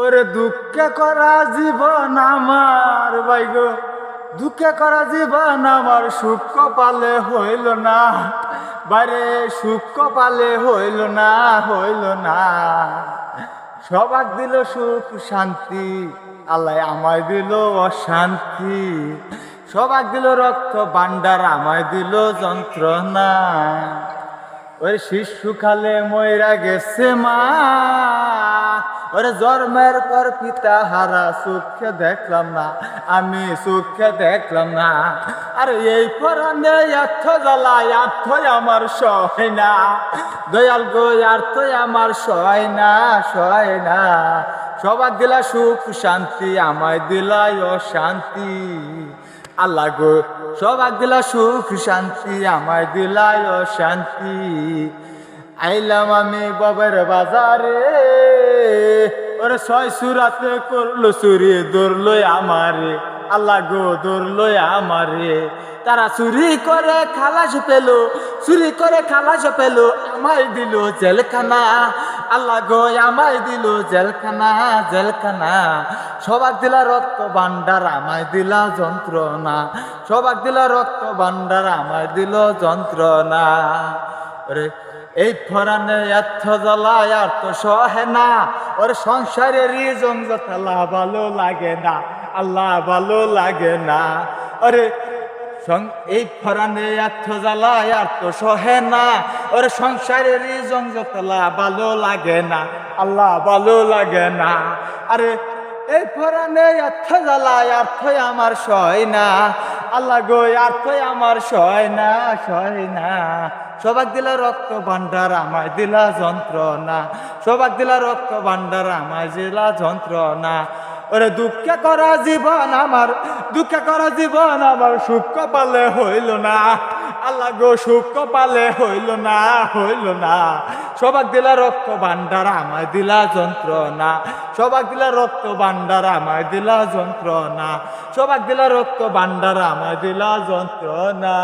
ওরে দুঃখে করা জীবন আমার বাইগো দুঃখে করা জীবন আমার সুখ পালে হইল না। বাইরে সুখ পালে হইল না হইল না। সবাক দিল সুখ, শান্তি। আল্লাহ আমায় দিল অশান্তি। সবাক দিল রক্ত ভান্ডার আমায় দিল যন্ত্রণা। ওই শিশু খালে ময়রা গেছে মা। ওরে জন্মের পর পিতা হারা, সুখে দেখলাম না। আমি সুখে দেখলাম না। আরে এই পরানে এত জ্বালায় আর্থ আমার সয় না। দয়াল গো আর্থ আমার সয় না সয় না। সবার দিলা সুখ, শান্তি, আমায় দিলাই অশান্তি। আল্লাহ গো সবাক দিলা সুখ, শান্তি, আমায় দিলাই শান্তি আইলাম আমি বাবার বাজারে। ওরে ছয় সুরাতে করল চুরি ধরলো আমারে। আল্লাহ গো ধরলো আমারে। তারা চুরি করে, খালাস পেল, চুরি করে, খালাস পেল, আমায় দিল জেলখানা। আল্লাহ গো, আমায় দিল জেলখানা জেলখানা। সবাক দিলা রক্ত ভান্ডার আমায় দিলা যন্ত্রণা। সবাক দিলা রক্ত ভান্ডার আমায় দিল যন্ত্রণা। ওরে এই ফরানে এত জ্বালায় আর তো সহে না। ওর সংসারের জঞ্জতালা ভালো লাগে না, আল্লাহ ভালো লাগে না। সং- এই ফরানে এত জ্বালায় আর তো সহে না। ওর সংসারের জঞ্জতলা ভালো লাগে না, আল্লাহ ভালো লাগে না। আরে এই ফরানে এত জ্বালায় অর্থ আমার সয় না। আল্লাহ গো অর্থ আমার সয় না সয় না সবাক দিলা রক্ত ভান্ডার আমায় দিলা যন্ত্রণা। সবাক দিলা রক্ত ভান্ডার আমায় দিলা যন্ত্রণা। ওরে দুঃখে করা জীবন আমার, দুঃখে করা জীবন আমার সুখ পালে হইল না। আল্লাহ গো, সুখ পালে হইল না হইল না। সবাক দিলা রক্ত ভান্ডার আমায় দিলা যন্ত্রণা। সবাক দিলা রক্ত ভান্ডার আমায় দিলা যন্ত্রণা। সবাক দিলা রক্ত ভান্ডার আমায় দিলা যন্ত্রণা।